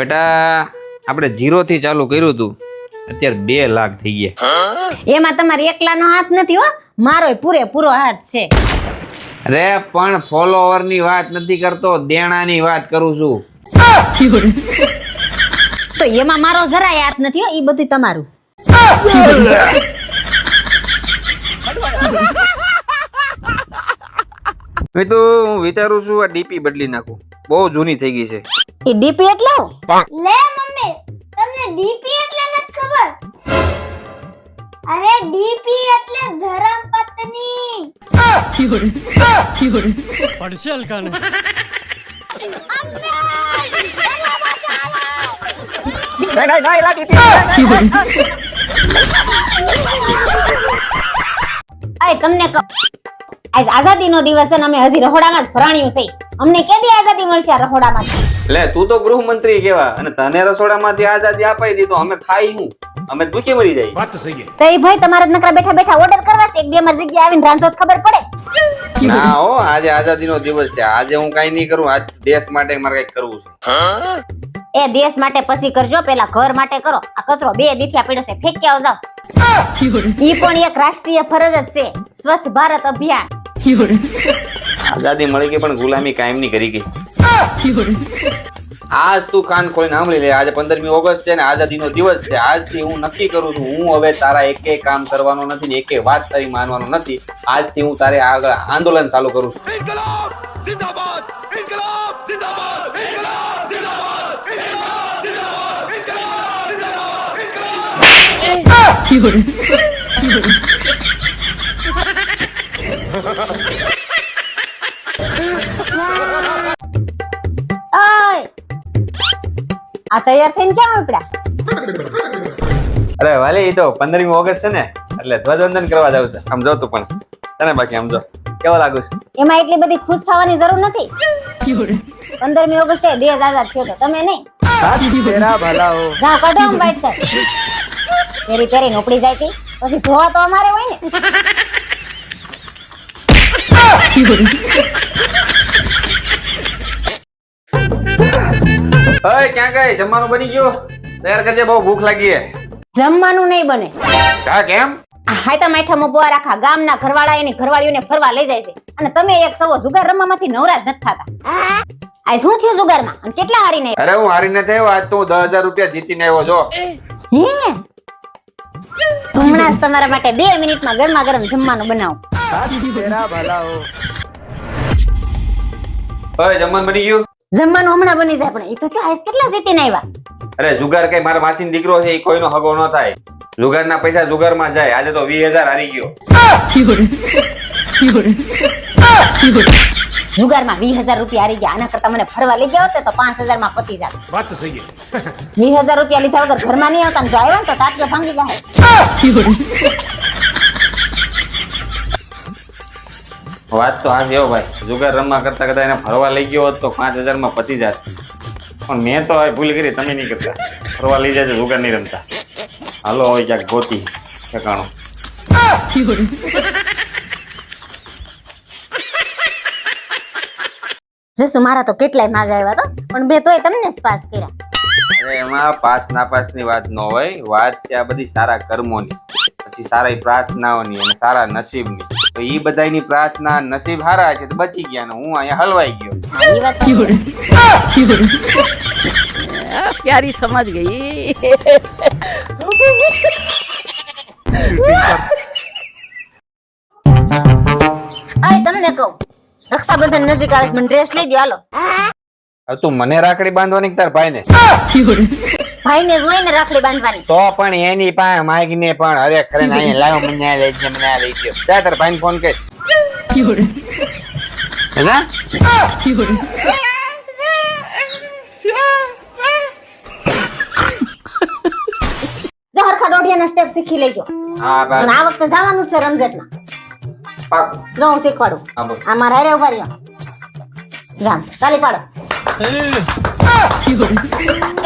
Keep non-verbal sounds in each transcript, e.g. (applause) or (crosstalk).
બેટા આપણે જીરો થી ચાલુ કર્યું હતું અત્યારે બે લાખ થઈ ગયા. એમાં તમારે એકલાનો હાથ નથી હો મારો પૂરેપૂરો હાથ છે. અરે પણ ફોલોવરની વાત નથી કરતો દેણાની વાત કરું છું. તો એમાં મારો જરાય હાથ નથી હો એ બધું તમારું. મેં તો હું વિચારું છું આ ડીપી બદલી નાખું. બહુ જૂની થઈ ગઈ છે. એ ડીપી એટલે લે મમ્મી તમને ડીપી એટલે નથી ખબર? અરે ડીપી એટલે ધરમ પત્ની પડશે હલકાને તમને આજ આઝાદીનો દિવસ અને અમે હજી રહોડામાં જ ભરાણ્યું છે. અમને કેદી આઝાદી મળશે રસોડામાંથી? લે તું તો ગૃહમંત્રી કેવા અને તને રસોડામાંથી આઝાદી અપાઈ દી તો અમે ખાઈ હું. અમે દુખી મરી જાય. તો એ ભાઈ તમારે જ નકરા બેઠા બેઠા ઓર્ડર કરવા છે? એક દી અમારી જગ્યાએ આવીને રાંધો ખબર પડે? ના હો આજે આઝાદીનો દિવસ છે. આજે હું કઈ નહીં કરું આજ દેશ માટે મારે કઈ કરવું છે. એ દેશ માટે પછી કરજો પેલા ઘર માટે કરો. આ કચરો બે દીથિયા પડ્યો છે ફેંક્યા જાવ (laughs) ઈ પણ એક રાષ્ટ્રીય ફરજ જ છે. સ્વચ્છ ભારત અભિયાન. આઝાદી મળી ગઈ પણ ગુલામી કાયમની કરી ગઈ. આજ તું કાન ખોલીને સાંભળી લે આજે પંદરમી ઓગસ્ટ છે ને આઝાદીનો દિવસ છે. આજથી હું નક્કી કરું છું હું હવે તારા એકે કામ કરવાનો નથી ને એકે વાત તારી માનવાનો નથી. આજથી હું તારે આગળ આંદોલન ચાલુ કરું છું. ઓય આ તૈયાર થઈને ક્યાં ઉપડ્યા? અરે વાલી એ તો પંદરમી ઓગસ્ટ છે ને એટલે ધ્વજવંદન કરવા જાવ છે. આમ જો તું પણ. તને બાકી આમ જો. કેવો લાગુ છે? એમાં એટલી બધી ખુશ થવાની જરૂર નથી. પંદરમી ઓગસ્ટે દેશ આઝાદ થયો તો તમે નહીં. જા કાઢો આમ વાઈટ શર્ટ પેરી પેરી ઉપડી જાય હતી પછી ધોવા તો અમારે હોય ને. અય ક્યાં ગઈ? જમવાનું બની ગયું? તૈયાર કરજે બહુ ભૂખ લાગી છે જમવાનું નહીં બને. કા કેમ? આ હાયતા માઠા મોબવા આખા ગામના ઘરવાળા એની ઘરવાળીઓને ફરવા લઈ જાય છે. અને તમે એક સવો જુગાર રમવામાંથી નવરાજ નથી થતા. આ શું થયું જુગારમાં? અને કેટલા હારીને અરે હું હારીને થયો આજ તો 10000 રૂપિયા જીતીને આવ્યો છો હે? હમણાં જ તમારા માટે બે મિનિટમાં ગરમા ગરમ જમવાનું બનાવો. જમવાનું બની ગયું? જમવાનું હમણાં બની જાય પણ એ તો કે આઈસ કેટલા જીતીને આવ્યા અરે જુગાર કઈ મારા માસીનો દીકરો છે એ કોઈનો હગો ન થાય. જુગારના પૈસા જુગારમાં જાય. આજે તો વીસ હજાર હારી ગયો. (laughs) જુગારમાં વીસ હજાર રૂપિયા હારી ગયા. આના કરતા મને ફરવા લઈ ગયા હોત તો પાંચ હજારમાં પતી જાય વાત સહી વીસ હજાર રૂપિયા લીધા વગર ઘરમાં નહીં આવતા જો આવ્યા તો ટાટકે ભાંગી જાય. વાત તો આ જેવો ભાઈ. જુગાર રમવા કરતા કદાચ એને ફરવા લઈ ગયો હોત તો પાંચ હજારમાં પતી જાત. પણ મેં તો હવે ભૂલ કરી તમે નહીં કરતા. ફરવા લઈ જાય જુગાર નહીં રમતા. હાલો હવે ક્યાંક ગોતી ઠેકાણું. જેસુ મારા તો કેટલાય માર્ક આવ્યા તો પણ બે તોય તમને જ પાસ કર્યા. એમાં પાસ નાપાસની વાત ન હોય વાત છે આ બધી સારા કર્મોની પછી સારા પ્રાર્થનાઓની અને સારા નસીબની. તો એ બધાની પ્રાર્થના નસીબ હારા છે તો બચી ગયા ને હું અહીંયા હલવાઈ ગયો. એ વાત પ્યારી સમજ ગઈ. આય તમને કહું. રક્ષાબંધન નજીક આવે મને ડ્રેસ લઈ દો હાલો. તું મને રાખડી બાંધવાની તાર ભાઈ ને ભાઈ ને જોઈ ને રાખડી બાંધવાની. તો પણ એની પાસે માગીને પણ અરે ખરે ને અહીંયા લાવ મને આ લઈ મને આ લઈ ગયો ત્યાં તાર ભાઈને ફોન કર. જો હરખા દોઢિયાના સ્ટેપ શીખી લેજો. હા આ વખતે જવાનું છે રમઝટમાં. પાકું. જો હું શીખવાડું. હા બોલ. આ મારા હારે ઊભા રહ્યો. જામ તાલી પાડો. એ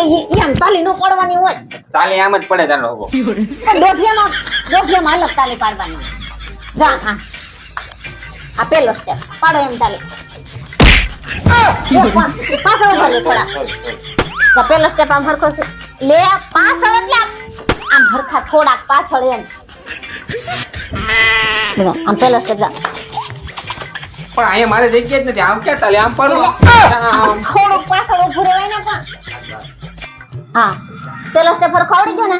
ઈ- ઈ આમ તાલી નો પાડવાની હોય. તાલી આમ જ પડે તારો હોગો દોઢિયામાં દોઢિયામાં અલગ તાલી પાડવાની. જા હા. આ પેલો સ્ટેપ પાડો એમ તાલી. પાછળ ઊભા રહ્યો થોડા. પેલો સ્ટેપ આમ હરખો છે. લે પાછળ એટલે આમ હરખા થોડાક પાછળ એમ. આમ પેલો સ્ટેપ જા પણ અહીંયા મારે જગ્યા જ નથી આમ ક્યાં ચાલે આમ પડો આમ થોડુંક પાછળ ઊભું રહેવાય ને પણ હા પેલો સ્ટેપ પર ખવડી ગયો ને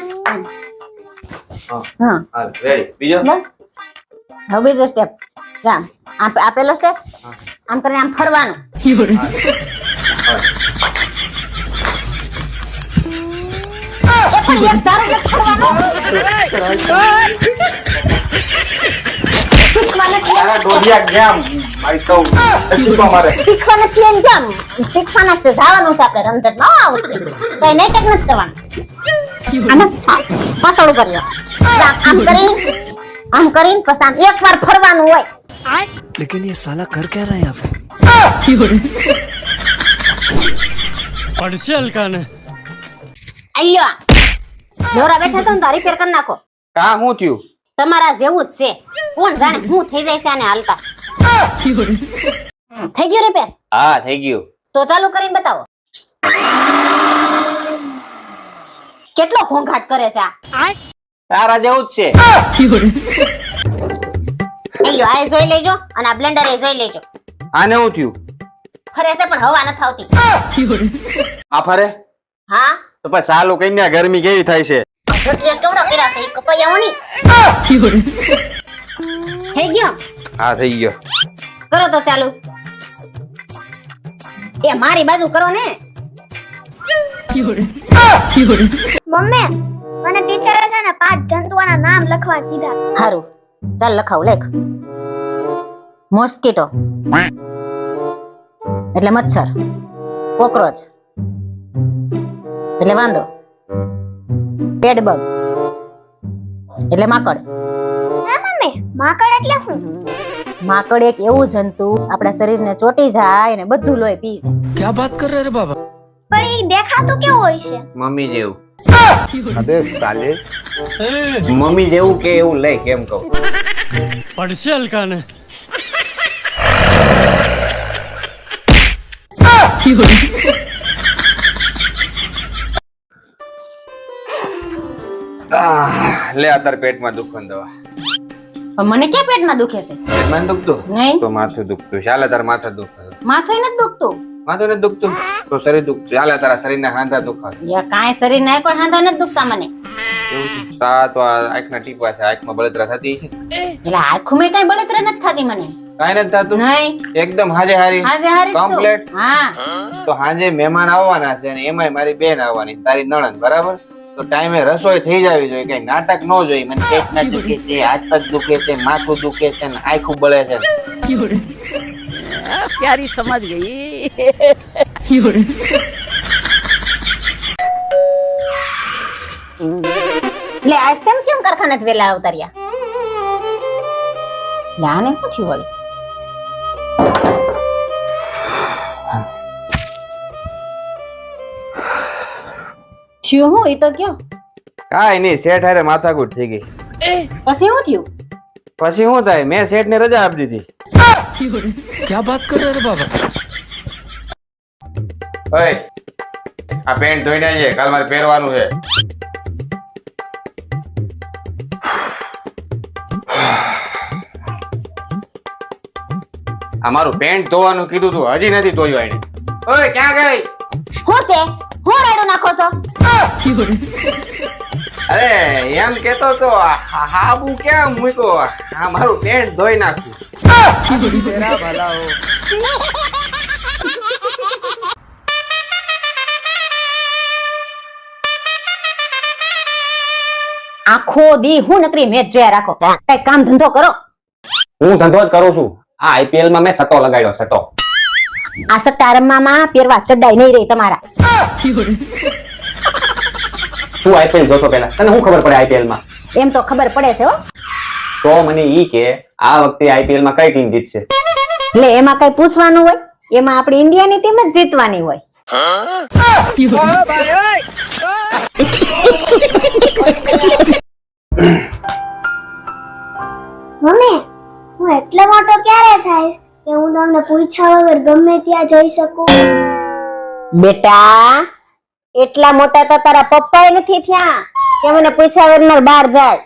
હા હા રેડી બીજો. હવે બીજો સ્ટેપ જા આમ આ પેલો સ્ટેપ આમ કરીને આમ ફરવાનું એ પણ એક ધારો એક ફરવાનું ફરવાનું હોય. લેકિન યે સાલા કર ક્યા અલ્યો નોરા બેઠા છો ને તો રિપેર કરી નાખો. કા હું થયું? તમારા જેવું જ છે. કોણ જાણે હું થઈ જાય છે આને હાલતા. થઈ ગયું રિપેર? હા થઈ ગયું. તો ચાલુ કરીને બતાવો. કેટલો ઘોંઘાટ કરે છે આ? તારા જેવું જ છે. અલ્યો આ જોઈ લેજો અને આ બ્લેન્ડર એ જોઈ લેજો. આને શું થયું? ફરે છે પણ હવા નથી આવતી. આ ફરે? હા? તો પછી ચાલુ કઈ ગરમી કેવી થાય છે? એ મારી બાજુ કરો ને મમ્મી છે ને પાંચ જંતુઓના નામ લખવા હારું ચાલ લખાવ લેખ મોસ્કીટો એટલે મચ્છર કોક્રોચ એટલે વાંદો ભેડબગ એટલે માકડ. માકડ એટલે શું માકડ એક એવું જંતુ આપણા શરીરને ચોટી જાય અને બધું લોહી પી જાય. ક્યાં વાત કરે રે બાબા? પણ એ દેખાતો કેવો હોય છે? મમ્મી જેવું. અબે સાલે. મમ્મી જેવું કે એવું લે કેમ કહું? પડશે અલકાને Thank લે આ તાર પેટમાં દુખવાની દવા. પણ મને ક્યાં પેટમાં દુખે છે? પેટમાં દુખતું? નહીં. તો માથું દુખતું. ચાલે તાર માથા દુખતું માથું નથી દુખતું? માથું નથી દુખતું? તો શરીર દુખતું. ચાલે તારા શરીરના હાંધા દુખાય યા કાંઈ શરીર ના કોઈ હાંધા નથી દુખતા મને. તા તો આંખના ટીપા છે. આંખમાં બળતરા થતી એટલે આંખું કઈ બળતરા નથી થતી મને. કાંઈ નથી થતું? નહીં. એકદમ હાજે હારી? હાજે હારી કમ્પ્લીટ હા. તો હાજે મહેમાન આવવાના છે અને એમાંય મારી બેન આવવાની તારી નણંદ બરાબર? તો ટાઈમે રસોઈ થઈ જવી જોઈએ કઈ નાટક ન જોઈએ મને પેટ ના દુખે છે હાથ પગ દુખે છે માથું દુખે છે ને આખું બળે છે પ્યારી સમજ ગઈ લે આજ તેમ કેમ કારખાને વેલા અવતર્યા લાને પૂછ્યું વળી થયું હું? એ તો કયો? કાઈ નહીં શેઠ હારે માથાકૂટ થઈ ગઈ. પછી શું થયું? પછી શું થાય? મેં શેઠ ને રજા આપી દીધી. ક્યાં વાત કરો રે બાબા? ઓય આ પેન્ટ ધોઈને આવીએ કાલ મારે પહેરવાનું છે. અમારું પેન્ટ ધોવાનું કીધું તું હજી નથી ધોયું એને ઓય ક્યાં ગઈ? હું છે? હું રાડું નાખો છો? અરે એમ કેતો તો હાબુ ક્યાં મૂક્યો? આ મારું પેન્ટ ધોઈ નાખ્યું તેરા આખો દી હું નકરી મેચ જોયા રાખો. કઈ કામ ધંધો કરો. હું ધંધો જ કરું છું. આ આઈપીએલમાં મેં સટ્ટો લગાડ્યો સટ્ટો. આ સટ્ટા રમવામાં પહેરવા ચડાઈ નહીં રહી તમારા. તું આઈપીએલ જોતો પેલા તને શું ખબર પડે આઈપીએલમાં? એમ તો ખબર પડે છે હો. તો મને ઈ કે આ વખતે આઈપીએલમાં કઈ ટીમ જીતશે? એટલે એમાં કઈ પૂછવાનું હોય? એમાં આપણી ઇન્ડિયાની ટીમ જ જીતવાની હોય. મમ્મી હું એટલો મોટો ક્યારે થઈશ કે હું તમને પૂછ્યા વગર ગમે ત્યાં જઈ શકું? બેટા એટલા મોટા તો તારા પપ્પાએ નથી થયા કે મને પૂછ્યા વગર બહાર જાય.